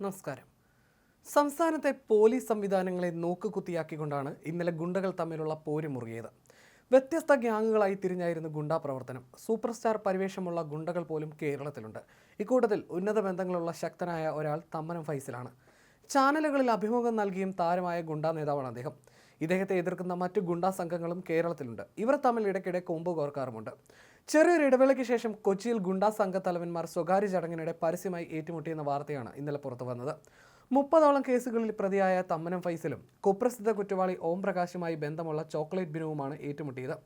നമസ്കാരം. സംസ്ഥാനത്തെ പോലീസ് സംവിധാനങ്ങളെ നോക്കുകുത്തിയാക്കിക്കൊണ്ടാണ് ഇന്നലെ ഗുണ്ടകൾ തമ്മിലുള്ള പോര് മുറുകിയത്. വ്യത്യസ്ത ഗ്യാങ്ങുകളായി തിരിഞ്ഞായിരുന്നു ഗുണ്ടാ പ്രവർത്തനം. സൂപ്പർ സ്റ്റാർ പരിവേഷമുള്ള ഗുണ്ടകൾ പോലും കേരളത്തിലുണ്ട്. ഇക്കൂട്ടത്തിൽ ഉന്നത ബന്ധങ്ങളുള്ള ശക്തനായ ഒരാൾ തമ്മനം ഫൈസലാണ്. ചാനലുകളിൽ അഭിമുഖം നൽകിയും താരമായ ഗുണ്ടാ നേതാവാണ് അദ്ദേഹം. ഇദ്ദേഹത്തെ എതിർക്കുന്ന മറ്റു ഗുണ്ടാ സംഘങ്ങളും കേരളത്തിലുണ്ട്. ഇവർ തമ്മിൽ ഇടയ്ക്കിടെ കൊമ്പ് കോർക്കാറുമുണ്ട് ചെറിയൊരു ഇടവേളയ്ക്ക് ശേഷം കൊച്ചിയിൽ ഗുണ്ടാ സംഘ തലവന്മാർ സ്വകാര്യ ചടങ്ങിനിടെ പരസ്യമായി ഏറ്റുമുട്ടിയെന്ന വാർത്തയാണ് ഇന്നലെ പുറത്തു വന്നത്. മുപ്പതോളം കേസുകളിൽ പ്രതിയായ തമ്മനം ഫൈസലും കുപ്രസിദ്ധ കുറ്റവാളി ഓം പ്രകാശുമായി ബന്ധമുള്ള ചോക്ലേറ്റ് ബിനുവുമാണ് ഏറ്റുമുട്ടിയത്.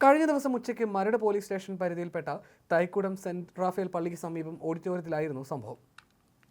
കഴിഞ്ഞ ദിവസം ഉച്ചയ്ക്ക് മരട് പോലീസ് സ്റ്റേഷൻ പരിധിയിൽപ്പെട്ട തൈക്കുടം സെന്റ് റാഫേൽ പള്ളിക്ക് സമീപം ഓഡിറ്റോറിയത്തിലായിരുന്നു സംഭവം.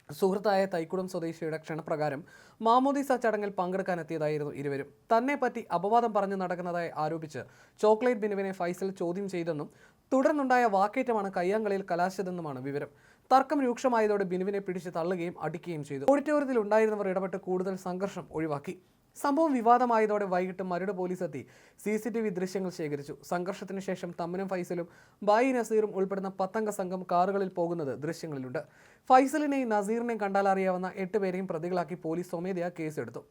സുഹൃത്തായ തൈക്കുടം സ്വദേശിയുടെ ക്ഷണപ്രകാരം മാമോദീസ ചടങ്ങിൽ പങ്കെടുക്കാനെത്തിയതായിരുന്നു ഇരുവരും. തന്നെ പറ്റി അപവാദം പറഞ്ഞു നടക്കുന്നതായി ആരോപിച്ച് ചോക്ലേറ്റ് ബിനുവിനെ ഫൈസൽ ചോദ്യം ചെയ്തെന്നും തുടർന്നുണ്ടായ വാക്കേറ്റമാണ് കയ്യാങ്കളിയിൽ കലാശിച്ചതെന്നുമാണ് വിവരം. തർക്കം രൂക്ഷമായതോടെ ബിനുവിനെ പിടിച്ച് തള്ളുകയും അടിക്കുകയും ചെയ്തു. ഓഡിറ്റോറിയത്തിൽ ഉണ്ടായിരുന്നവർ ഇടപെട്ട് കൂടുതൽ സംഘർഷം ഒഴിവാക്കി. സംഭവം വിവാദമായതോടെ വൈകിട്ട് മരട് പോലീസ് എത്തി സി സി ടി വി ദൃശ്യങ്ങൾ ശേഖരിച്ചു. സംഘർഷത്തിന് ശേഷം തമ്മനും ഫൈസലും ബായി നസീറും ഉൾപ്പെടുന്ന പത്തംഗ സംഘം കാറുകളിൽ പോകുന്നത് ദൃശ്യങ്ങളിലുണ്ട്. ഫൈസലിനെയും നസീറിനെയും കണ്ടാലറിയാവുന്ന എട്ട് പേരെയും പ്രതികളാക്കി പോലീസ് സ്വമേധയാ കേസെടുത്തു.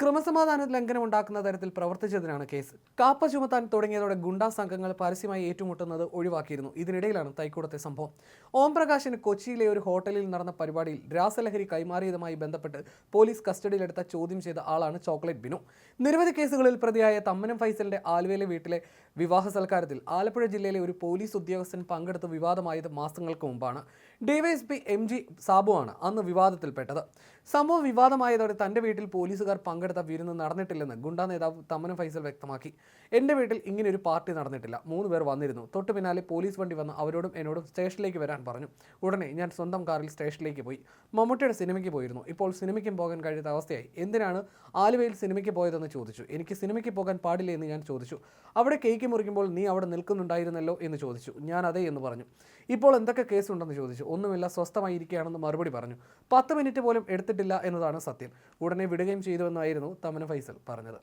ക്രമസമാധാന ലംഘനം ഉണ്ടാക്കുന്ന തരത്തിൽ പ്രവർത്തിച്ചതിനാണ് കേസ്. കാപ്പ ചുമത്താൻ തുടങ്ങിയതോടെ ഗുണ്ടാ സംഘങ്ങൾ പരസ്യമായി ഏറ്റുമുട്ടുന്നത് ഒഴിവാക്കിയിരുന്നു. ഇതിനിടയിലാണ് തൈക്കൂടത്തെ സംഭവം. ഓം പ്രകാശിന് കൊച്ചിയിലെ ഒരു ഹോട്ടലിൽ നടന്ന പരിപാടിയിൽ രാസലഹരി കൈമാറിയതുമായി ബന്ധപ്പെട്ട് പോലീസ് കസ്റ്റഡിയിലെടുത്ത ചോദ്യം ചെയ്ത ആളാണ് ചോക്ലേറ്റ് ബിനു. നിരവധി കേസുകളിൽ പ്രതിയായ തമ്മനം ഫൈസലിന്റെ ആലുവയിലെ വീട്ടിലെ വിവാഹ സൽക്കാരത്തിൽ ആലപ്പുഴ ജില്ലയിലെ ഒരു പോലീസ് ഉദ്യോഗസ്ഥൻ പങ്കെടുത്ത് വിവാദമായത് മാസങ്ങൾക്ക് മുമ്പാണ്. ഡിവൈഎസ്പി എം ജി സാബുവാണ് അന്ന് വിവാദത്തിൽപ്പെട്ടത്. സംഭവം വിവാദമായതോടെ തന്റെ വീട്ടിൽ പോലീസുകാർ പങ്കെടുത്ത വിരുന്ന് നടന്നിട്ടില്ലെന്ന് ഗുണ്ടാ നേതാവ് തമ്മനം ഫൈസൽ വ്യക്തമാക്കി. എന്റെ വീട്ടിൽ ഇങ്ങനെ ഒരു പാർട്ടി നടന്നിട്ടില്ല. മൂന്ന് പേർ വന്നിരുന്നു. തൊട്ട് പിന്നാലെ പോലീസ് വണ്ടി വന്ന് അവരോടും എന്നോടും സ്റ്റേഷനിലേക്ക് വരാൻ പറഞ്ഞു. ഉടനെ ഞാൻ സ്വന്തം കാറിൽ സ്റ്റേഷനിലേക്ക് പോയി. മമ്മൂട്ടിയുടെ സിനിമയ്ക്ക് പോയിരുന്നു. ഇപ്പോൾ സിനിമയ്ക്കും പോകാൻ കഴിയാത്ത അവസ്ഥയായി. എന്തിനാണ് ആലുവയിൽ സിനിമയ്ക്ക് പോയതെന്ന് ചോദിച്ചു. എനിക്ക് സിനിമയ്ക്ക് പോകാൻ പാടില്ല എന്ന് ഞാൻ ചോദിച്ചു. അവിടെ കേക്ക് മുറിക്കുമ്പോൾ നീ അവിടെ നിൽക്കുന്നുണ്ടായിരുന്നല്ലോ എന്ന് ചോദിച്ചു. ഞാൻ അതേ എന്ന് പറഞ്ഞു. ഇപ്പോൾ എന്തൊക്കെ കേസുണ്ടെന്ന് ചോദിച്ചു. ഒന്നുമില്ല സ്വസ്ഥമായി ഇരിക്കുകയാണെന്ന് മറുപടി പറഞ്ഞു. പത്ത് മിനിറ്റ് പോലും എടുത്തിട്ടില്ല എന്നതാണ് സത്യം. ഉടനെ വിടുകയും ചെയ്തുവെന്നായിരുന്നു തമന ഫൈസൽ പറഞ്ഞത്.